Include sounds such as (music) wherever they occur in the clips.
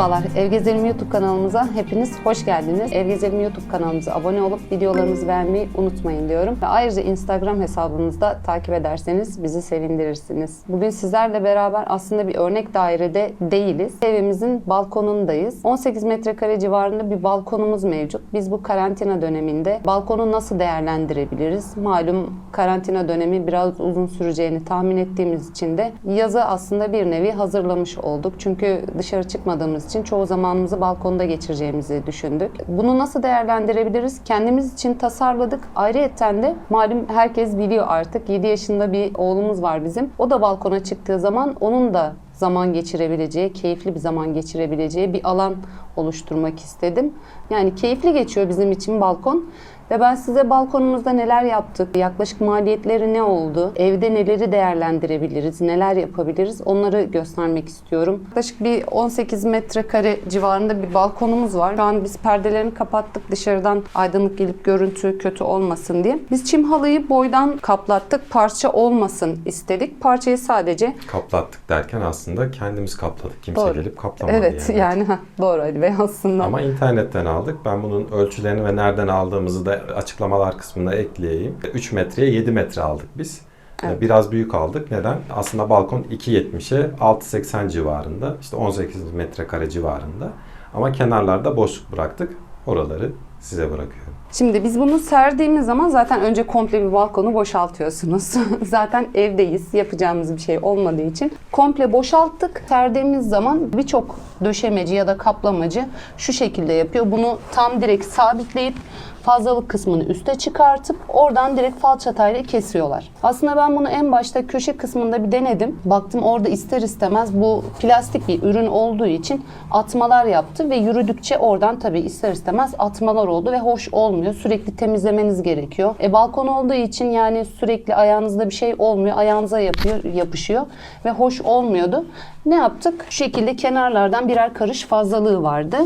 Merhabalar, Ev Gezelim YouTube kanalımıza hepiniz hoş geldiniz. Ev Gezelim YouTube kanalımıza abone olup videolarımızı beğenmeyi unutmayın diyorum. Ve ayrıca Instagram hesabımızda takip ederseniz bizi sevindirirsiniz. Bugün sizlerle beraber aslında bir örnek dairede değiliz. Evimizin balkonundayız. 18 metrekare civarında bir balkonumuz mevcut. Biz bu karantina döneminde balkonu nasıl değerlendirebiliriz? Malum karantina dönemi biraz uzun süreceğini tahmin ettiğimiz için de yazı aslında bir nevi hazırlamış olduk. Çünkü dışarı çıkmadığımız için çoğu zamanımızı balkonda geçireceğimizi düşündük. Bunu nasıl değerlendirebiliriz? Kendimiz için tasarladık. Ayrıyeten de malum herkes biliyor artık 7 yaşında bir oğlumuz var bizim. O da balkona çıktığı zaman onun da zaman geçirebileceği, keyifli bir zaman geçirebileceği bir alan oluşturmak istedim. Yani keyifli geçiyor bizim için balkon. Ve ben size balkonumuzda neler yaptık, yaklaşık maliyetleri ne oldu, evde neleri değerlendirebiliriz, neler yapabiliriz onları göstermek istiyorum. Yaklaşık bir 18 metrekare civarında bir balkonumuz var. Şu an biz perdelerini kapattık dışarıdan aydınlık gelip görüntü kötü olmasın diye. Biz çim halıyı boydan kaplattık, parça olmasın istedik. Parçayı sadece Kaplattık derken aslında kendimiz kapladık. Kimse Doğru. gelip kaplamadı Evet yani. yani doğru Ali Bey aslında. Ama internetten aldık. Ben bunun ölçülerini ve nereden aldığımızı da açıklamalar kısmına ekleyeyim. 3 metreye 7 metre aldık biz. Evet. Biraz büyük aldık. Neden? Aslında balkon 2.70'e 6.80 civarında. işte 18 metrekare civarında. Ama kenarlarda boşluk bıraktık. Oraları size bırakıyorum. Şimdi biz bunu serdiğimiz zaman zaten önce komple bir balkonu boşaltıyorsunuz. (laughs) zaten evdeyiz. Yapacağımız bir şey olmadığı için. Komple boşalttık. Serdiğimiz zaman birçok döşemeci ya da kaplamacı şu şekilde yapıyor. Bunu tam direkt sabitleyip fazlalık kısmını üste çıkartıp oradan direkt falçatayla kesiyorlar. Aslında ben bunu en başta köşe kısmında bir denedim. Baktım orada ister istemez bu plastik bir ürün olduğu için atmalar yaptı ve yürüdükçe oradan tabii ister istemez atmalar oldu ve hoş olmuyor. Sürekli temizlemeniz gerekiyor. E balkon olduğu için yani sürekli ayağınızda bir şey olmuyor. Ayağınıza yapıyor, yapışıyor ve hoş olmuyordu. Ne yaptık? Şu şekilde kenarlardan birer karış fazlalığı vardı.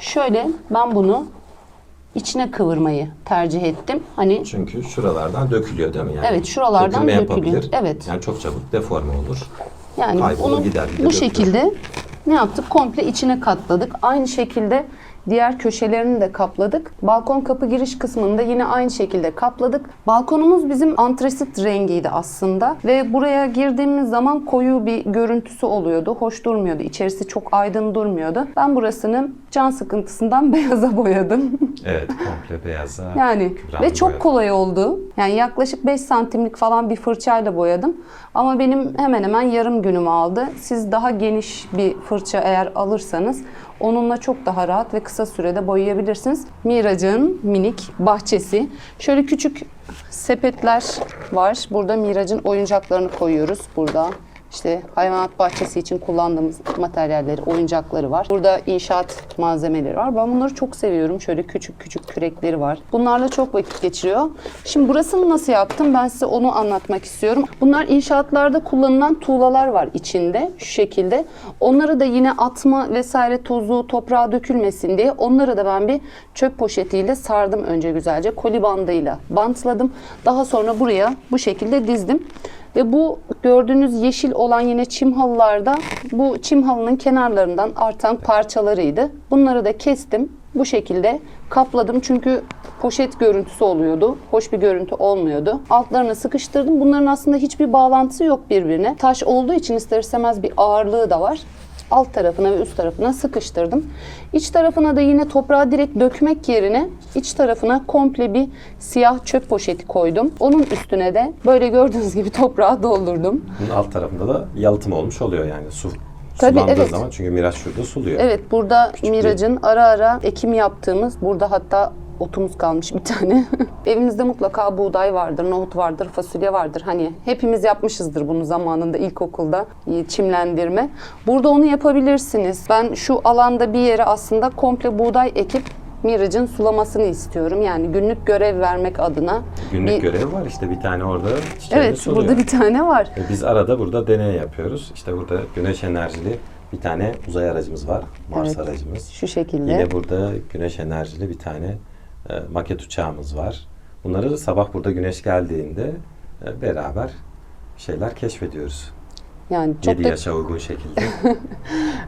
Şöyle ben bunu içine kıvırmayı tercih ettim. Hani Çünkü şuralardan dökülüyor değil mi? Yani Evet, şuralardan Dökülme dökülüyor. yapabilir. Evet. Yani çok çabuk deforme olur. yani Kaybolur, bunu gider, bir de bu dökülür. şekilde ne yaptık? Komple içine katladık. Aynı şekilde diğer köşelerini de kapladık. Balkon kapı giriş kısmını da yine aynı şekilde kapladık. Balkonumuz bizim antresit rengiydi aslında ve buraya girdiğimiz zaman koyu bir görüntüsü oluyordu. Hoş durmuyordu. İçerisi çok aydın durmuyordu. Ben burasını can sıkıntısından (laughs) beyaza boyadım. Evet komple beyaza. Yani ve çok boyadı. kolay oldu. Yani yaklaşık 5 santimlik falan bir fırçayla boyadım. Ama benim hemen hemen yarım günümü aldı. Siz daha geniş bir fırça eğer alırsanız onunla çok daha rahat ve kısa sürede boyayabilirsiniz. Miraç'ın minik bahçesi. Şöyle küçük sepetler var. Burada Miraç'ın oyuncaklarını koyuyoruz. Burada işte hayvanat bahçesi için kullandığımız materyalleri, oyuncakları var. Burada inşaat malzemeleri var. Ben bunları çok seviyorum. Şöyle küçük küçük kürekleri var. Bunlarla çok vakit geçiriyor. Şimdi burasını nasıl yaptım? Ben size onu anlatmak istiyorum. Bunlar inşaatlarda kullanılan tuğlalar var içinde şu şekilde. Onları da yine atma vesaire tozu, toprağa dökülmesin diye onları da ben bir çöp poşetiyle sardım önce güzelce. Koli bandıyla bantladım. Daha sonra buraya bu şekilde dizdim. Ve bu gördüğünüz yeşil olan yine çim halılarda bu çim halının kenarlarından artan parçalarıydı. Bunları da kestim. Bu şekilde kapladım çünkü poşet görüntüsü oluyordu. Hoş bir görüntü olmuyordu. Altlarına sıkıştırdım. Bunların aslında hiçbir bağlantısı yok birbirine. Taş olduğu için ister istemez bir ağırlığı da var alt tarafına ve üst tarafına sıkıştırdım. İç tarafına da yine toprağı direkt dökmek yerine iç tarafına komple bir siyah çöp poşeti koydum. Onun üstüne de böyle gördüğünüz gibi toprağı doldurdum. Bunun alt tarafında da yalıtım olmuş oluyor yani su Tabii, evet. zaman çünkü Miraç şurada suluyor. Evet burada bir- Miraç'ın ara ara ekim yaptığımız burada hatta otumuz kalmış bir tane. (laughs) Evimizde mutlaka buğday vardır, nohut vardır, fasulye vardır. Hani hepimiz yapmışızdır bunu zamanında ilkokulda e, çimlendirme. Burada onu yapabilirsiniz. Ben şu alanda bir yere aslında komple buğday ekip Miraç'ın sulamasını istiyorum. Yani günlük görev vermek adına. Günlük bir- görev var işte bir tane orada Evet suluyor. burada bir tane var. E Biz arada burada deney yapıyoruz. İşte burada güneş enerjili bir tane uzay aracımız var. Mars Evet. aracımız. Şu şekilde. Yine burada güneş enerjili bir tane e, maket uçağımız var. Bunları sabah burada güneş geldiğinde e, beraber şeyler keşfediyoruz. Yani çok 7 da yaşa uygun şekilde. (laughs)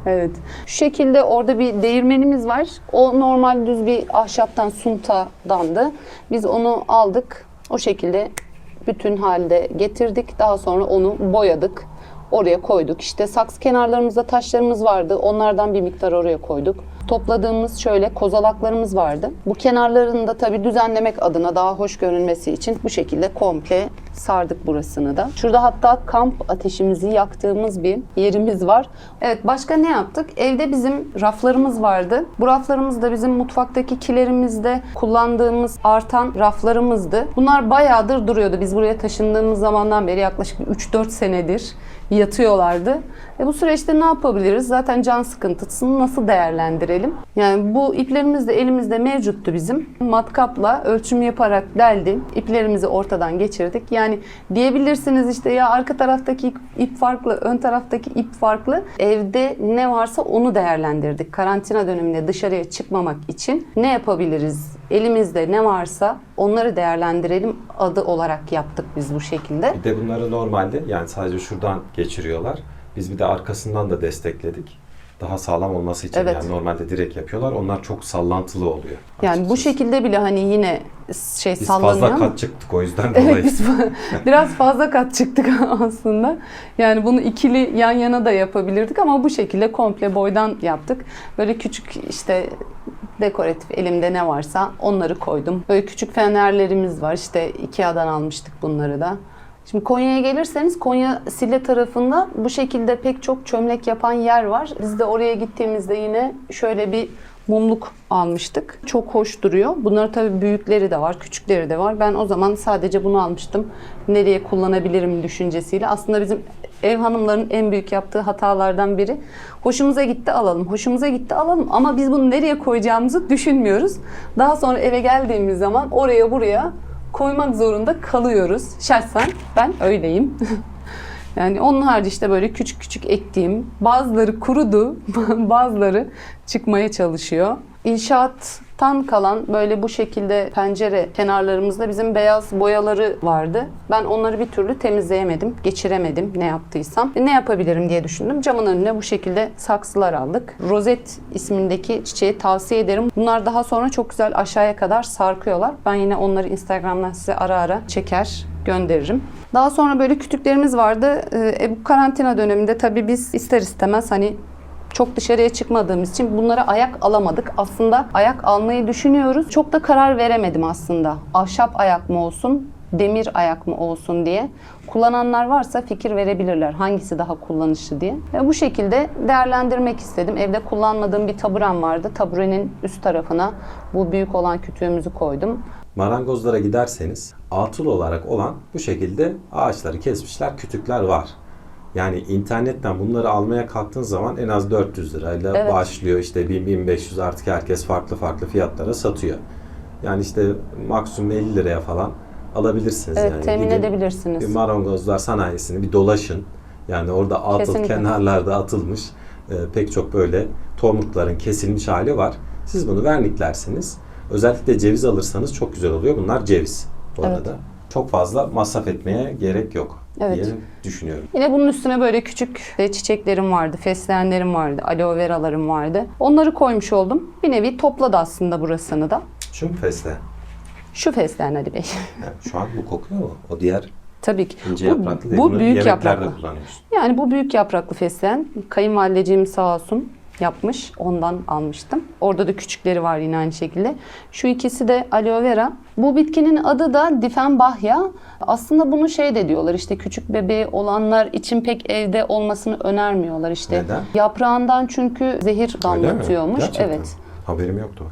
Evet. Şu şekilde orada bir değirmenimiz var. O normal düz bir ahşaptan suntadandı. Biz onu aldık. O şekilde bütün halde getirdik. Daha sonra onu boyadık. Oraya koyduk. İşte saks kenarlarımızda taşlarımız vardı. Onlardan bir miktar oraya koyduk. Topladığımız şöyle kozalaklarımız vardı. Bu kenarlarını da tabii düzenlemek adına daha hoş görünmesi için bu şekilde komple sardık burasını da. Şurada hatta kamp ateşimizi yaktığımız bir yerimiz var. Evet başka ne yaptık? Evde bizim raflarımız vardı. Bu raflarımız da bizim mutfaktaki kilerimizde kullandığımız artan raflarımızdı. Bunlar bayağıdır duruyordu. Biz buraya taşındığımız zamandan beri yaklaşık 3-4 senedir yatıyorlardı. E bu süreçte ne yapabiliriz? Zaten can sıkıntısını nasıl değerlendirelim? Yani bu iplerimiz de elimizde mevcuttu bizim. Matkapla ölçüm yaparak deldim. İplerimizi ortadan geçirdik. Yani diyebilirsiniz işte ya arka taraftaki ip farklı, ön taraftaki ip farklı. Evde ne varsa onu değerlendirdik. Karantina döneminde dışarıya çıkmamak için ne yapabiliriz? Elimizde ne varsa onları değerlendirelim adı olarak yaptık biz bu şekilde. Bir de bunları normalde yani sadece şuradan geçiriyorlar. Biz bir de arkasından da destekledik. Daha sağlam olması için Evet. yani normalde direkt yapıyorlar. Onlar çok sallantılı oluyor. Yani bu şekilde bile hani yine şey biz sallanıyor fazla ama- kat çıktık o yüzden (laughs) Evet dolayı. biz biraz fazla kat çıktık (laughs) aslında. Yani bunu ikili yan yana da yapabilirdik ama bu şekilde komple boydan yaptık. Böyle küçük işte dekoratif elimde ne varsa onları koydum. Böyle küçük fenerlerimiz var. İşte Ikea'dan almıştık bunları da. Şimdi Konya'ya gelirseniz Konya Sille tarafında bu şekilde pek çok çömlek yapan yer var. Biz de oraya gittiğimizde yine şöyle bir mumluk almıştık. Çok hoş duruyor. Bunların tabii büyükleri de var, küçükleri de var. Ben o zaman sadece bunu almıştım. Nereye kullanabilirim düşüncesiyle. Aslında bizim ev hanımların en büyük yaptığı hatalardan biri. Hoşumuza gitti alalım, hoşumuza gitti alalım ama biz bunu nereye koyacağımızı düşünmüyoruz. Daha sonra eve geldiğimiz zaman oraya buraya koymak zorunda kalıyoruz. Şahsen ben öyleyim. (laughs) Yani onun harici işte böyle küçük küçük ektiğim, bazıları kurudu, (laughs) bazıları çıkmaya çalışıyor. İnşaattan kalan böyle bu şekilde pencere kenarlarımızda bizim beyaz boyaları vardı. Ben onları bir türlü temizleyemedim, geçiremedim ne yaptıysam. E, Ne yapabilirim diye düşündüm. Camın önüne bu şekilde saksılar aldık. Rozet ismindeki çiçeği tavsiye ederim. Bunlar daha sonra çok güzel aşağıya kadar sarkıyorlar. Ben yine onları Instagram'dan size ara ara çeker, gönderirim. Daha sonra böyle kütüklerimiz vardı. Ee, bu karantina döneminde tabii biz ister istemez hani çok dışarıya çıkmadığımız için bunlara ayak alamadık. Aslında ayak almayı düşünüyoruz. Çok da karar veremedim aslında. Ahşap ayak mı olsun, demir ayak mı olsun diye. Kullananlar varsa fikir verebilirler hangisi daha kullanışlı diye. Ve bu şekilde değerlendirmek istedim. Evde kullanmadığım bir taburem vardı. Taburenin üst tarafına bu büyük olan kütüğümüzü koydum. Marangozlara giderseniz atıl olarak olan bu şekilde ağaçları kesmişler, kütükler var. Yani internetten bunları almaya kalktığın zaman en az 400 lirayla Evet. başlıyor. İşte 1000-1500 artık herkes farklı farklı fiyatlara satıyor. Yani işte maksimum 50 liraya falan alabilirsiniz Evet yani. temin Gidin edebilirsiniz. Bir marangozlar sanayisini bir dolaşın. Yani orada atıl kenarlarda atılmış e, pek çok böyle tomrukların kesilmiş hali var. Siz bunu verniklersiniz. Özellikle ceviz alırsanız çok güzel oluyor. Bunlar ceviz bu Evet. arada. Çok fazla masraf etmeye gerek yok Evet. diye düşünüyorum. Yine bunun üstüne böyle küçük çiçeklerim vardı, fesleğenlerim vardı, aloe veralarım vardı. Onları koymuş oldum. Bir nevi topladı aslında burasını da. Şu mu fesleğen? Şu fesleğen Ali Bey. Yani şu an bu kokuyor mu? O diğer Tabii ki. ince Bu, bu büyük yapraklı. Yani bu büyük yapraklı fesleğen. Kayınvalideciğim sağ olsun yapmış. Ondan almıştım. Orada da küçükleri var yine aynı şekilde. Şu ikisi de aloe vera. Bu bitkinin adı da Diffenbachia. Aslında bunu şey de diyorlar işte küçük bebeği olanlar için pek evde olmasını önermiyorlar işte. Neden? Yaprağından çünkü zehir damlatıyormuş. Evet. Haberim yoktu.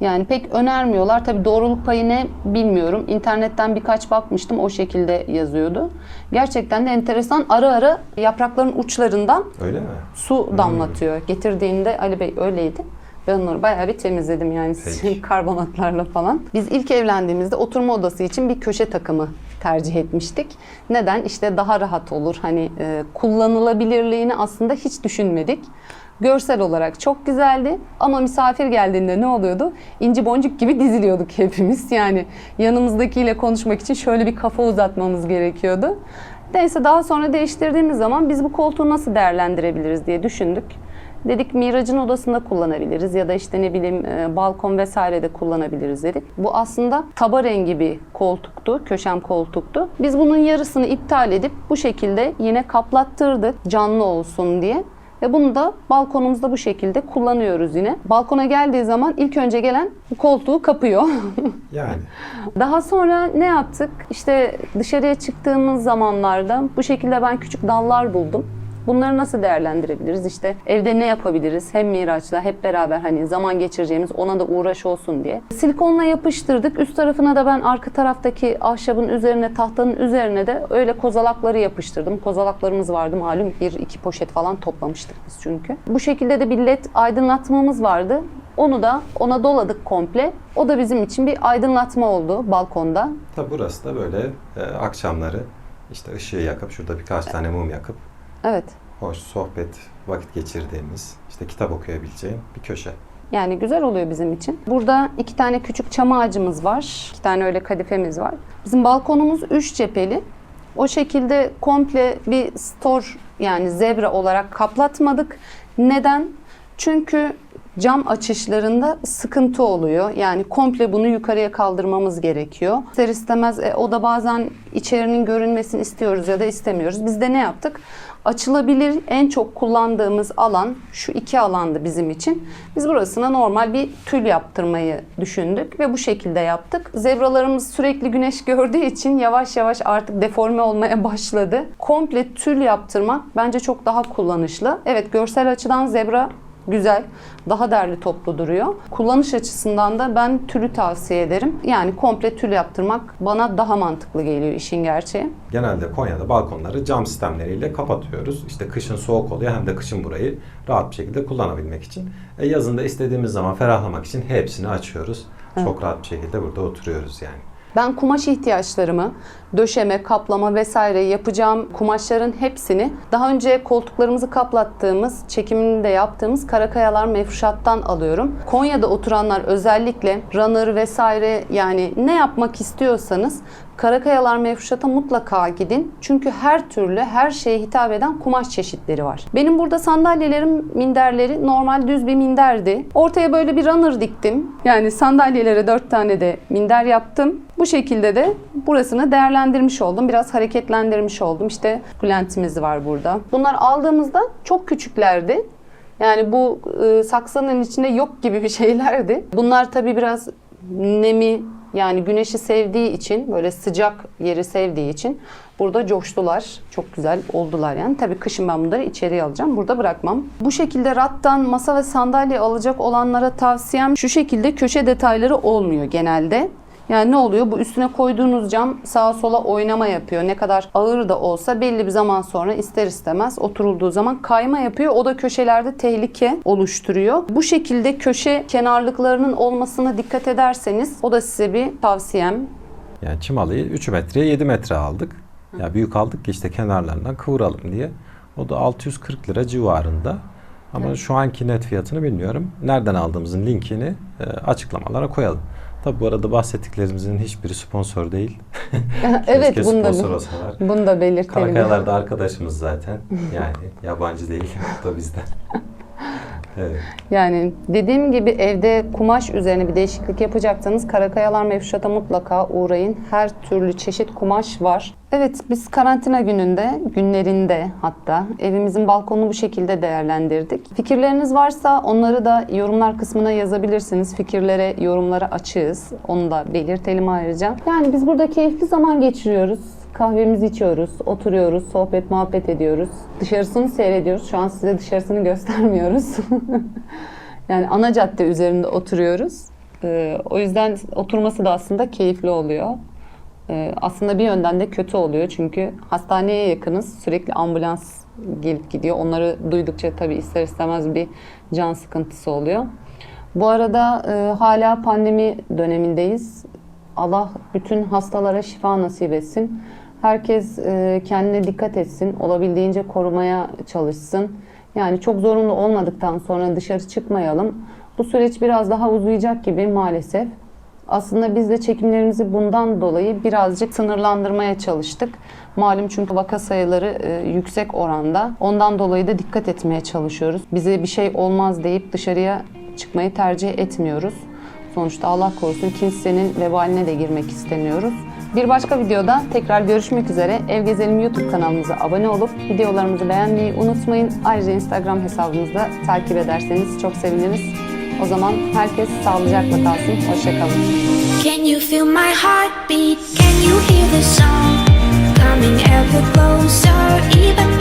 Yani pek önermiyorlar. Tabii doğruluk payı ne bilmiyorum. İnternetten birkaç bakmıştım. O şekilde yazıyordu. Gerçekten de enteresan. Ara ara yaprakların uçlarından Öyle mi? su damlatıyor. Getirdiğinde Ali Bey öyleydi. Ben onları bayağı bir temizledim yani Peki. (laughs) karbonatlarla falan. Biz ilk evlendiğimizde oturma odası için bir köşe takımı tercih etmiştik. Neden? İşte daha rahat olur. Hani e, kullanılabilirliğini aslında hiç düşünmedik. Görsel olarak çok güzeldi ama misafir geldiğinde ne oluyordu? İnci boncuk gibi diziliyorduk hepimiz. Yani yanımızdakiyle konuşmak için şöyle bir kafa uzatmamız gerekiyordu. Neyse daha sonra değiştirdiğimiz zaman biz bu koltuğu nasıl değerlendirebiliriz diye düşündük. Dedik Miraç'ın odasında kullanabiliriz ya da işte ne bileyim e, balkon vesairede kullanabiliriz dedik. Bu aslında taba rengi bir koltuktu, köşem koltuktu. Biz bunun yarısını iptal edip bu şekilde yine kaplattırdık canlı olsun diye. Ve bunu da balkonumuzda bu şekilde kullanıyoruz yine. Balkona geldiği zaman ilk önce gelen bu koltuğu kapıyor. (laughs) Yani Daha sonra ne yaptık? İşte dışarıya çıktığımız zamanlarda bu şekilde ben küçük dallar buldum. Bunları nasıl değerlendirebiliriz? İşte evde ne yapabiliriz? Hem Miraç'la hep beraber hani zaman geçireceğimiz ona da uğraş olsun diye. Silikonla yapıştırdık. Üst tarafına da ben arka taraftaki ahşabın üzerine, tahtanın üzerine de öyle kozalakları yapıştırdım. Kozalaklarımız vardı malum. Bir iki poşet falan toplamıştık biz çünkü. Bu şekilde de bir led aydınlatmamız vardı. Onu da ona doladık komple. O da bizim için bir aydınlatma oldu balkonda. tabi burası da böyle e, akşamları işte ışığı yakıp şurada birkaç tane mum yakıp Evet. hoş sohbet vakit geçirdiğimiz işte kitap okuyabileceğin bir köşe. Yani güzel oluyor bizim için. Burada iki tane küçük çam ağacımız var. İki tane öyle kadifemiz var. Bizim balkonumuz üç cepheli. O şekilde komple bir store yani zebra olarak kaplatmadık. Neden? Çünkü cam açışlarında sıkıntı oluyor. Yani komple bunu yukarıya kaldırmamız gerekiyor. İster istemez e, o da bazen içerinin görünmesini istiyoruz ya da istemiyoruz. Biz de ne yaptık? Açılabilir en çok kullandığımız alan şu iki alandı bizim için. Biz burasına normal bir tül yaptırmayı düşündük ve bu şekilde yaptık. Zebralarımız sürekli güneş gördüğü için yavaş yavaş artık deforme olmaya başladı. Komple tül yaptırmak bence çok daha kullanışlı. Evet görsel açıdan zebra güzel, daha derli toplu duruyor. Kullanış açısından da ben tülü tavsiye ederim. Yani komple tül yaptırmak bana daha mantıklı geliyor işin gerçeği. Genelde Konya'da balkonları cam sistemleriyle kapatıyoruz. İşte kışın soğuk oluyor hem de kışın burayı rahat bir şekilde kullanabilmek için. E yazın da istediğimiz zaman ferahlamak için hepsini açıyoruz. Çok rahat bir şekilde burada oturuyoruz yani. Ben kumaş ihtiyaçlarımı, döşeme, kaplama vesaire yapacağım kumaşların hepsini daha önce koltuklarımızı kaplattığımız, çekimini de yaptığımız Karakayalar Mefruşat'tan alıyorum. Konya'da oturanlar özellikle runner vesaire yani ne yapmak istiyorsanız Karakayalar Mefruşat'a mutlaka gidin. Çünkü her türlü her şeye hitap eden kumaş çeşitleri var. Benim burada sandalyelerim, minderleri normal düz bir minderdi. Ortaya böyle bir runner diktim. Yani sandalyelere dört tane de minder yaptım. Bu şekilde de burasını değerlendirmiş oldum. Biraz hareketlendirmiş oldum. İşte plantimiz var burada. Bunlar aldığımızda çok küçüklerdi. Yani bu e, saksının içinde yok gibi bir şeylerdi. Bunlar tabii biraz nemi yani güneşi sevdiği için böyle sıcak yeri sevdiği için burada coştular. Çok güzel oldular yani. Tabii kışın ben bunları içeriye alacağım. Burada bırakmam. Bu şekilde rattan masa ve sandalye alacak olanlara tavsiyem şu şekilde köşe detayları olmuyor genelde. Yani ne oluyor? Bu üstüne koyduğunuz cam sağa sola oynama yapıyor. Ne kadar ağır da olsa belli bir zaman sonra ister istemez oturulduğu zaman kayma yapıyor. O da köşelerde tehlike oluşturuyor. Bu şekilde köşe kenarlıklarının olmasına dikkat ederseniz o da size bir tavsiyem. Yani çim halıyı 3 metreye 7 metre aldık. Ya büyük aldık ki işte kenarlarından kıvıralım diye. O da 640 lira civarında. Ama şu anki net fiyatını bilmiyorum. Nereden aldığımızın linkini e, açıklamalara koyalım. Tabi bu arada bahsettiklerimizin hiçbiri sponsor değil. (laughs) evet Keşke bunu da, bunu da belirtelim. Karakayalar da arkadaşımız zaten. Yani yabancı değil. (laughs) Da bizden. (laughs) Yani dediğim gibi evde kumaş üzerine bir değişiklik yapacaksanız Karakayalar Mefşat'a mutlaka uğrayın. Her türlü çeşit kumaş var. Evet biz karantina gününde, günlerinde hatta evimizin balkonunu bu şekilde değerlendirdik. Fikirleriniz varsa onları da yorumlar kısmına yazabilirsiniz. Fikirlere, yorumlara açığız. Onu da belirtelim ayrıca. Yani biz burada keyifli zaman geçiriyoruz. Kahvemizi içiyoruz, oturuyoruz, sohbet muhabbet ediyoruz. Dışarısını seyrediyoruz. Şu an size dışarısını göstermiyoruz. (laughs) yani ana cadde üzerinde oturuyoruz. Ee, o yüzden oturması da aslında keyifli oluyor. Ee, aslında bir yönden de kötü oluyor çünkü hastaneye yakınız. Sürekli ambulans gelip gidiyor. Onları duydukça tabii ister istemez bir can sıkıntısı oluyor. Bu arada e, hala pandemi dönemindeyiz. Allah bütün hastalara şifa nasip etsin. Herkes e, kendine dikkat etsin. Olabildiğince korumaya çalışsın. Yani çok zorunlu olmadıktan sonra dışarı çıkmayalım. Bu süreç biraz daha uzayacak gibi maalesef. Aslında biz de çekimlerimizi bundan dolayı birazcık sınırlandırmaya çalıştık. Malum çünkü vaka sayıları e, yüksek oranda. Ondan dolayı da dikkat etmeye çalışıyoruz. Bize bir şey olmaz deyip dışarıya çıkmayı tercih etmiyoruz. Sonuçta Allah korusun kimsenin vebaline de girmek istemiyoruz. Bir başka videoda tekrar görüşmek üzere. Ev Gezelim YouTube kanalımıza abone olup videolarımızı beğenmeyi unutmayın. Ayrıca Instagram hesabımızda takip ederseniz çok seviniriz. O zaman herkes sağlıcakla kalsın. Hoşçakalın. Can you feel my heartbeat? Can you hear the song coming ever closer? Even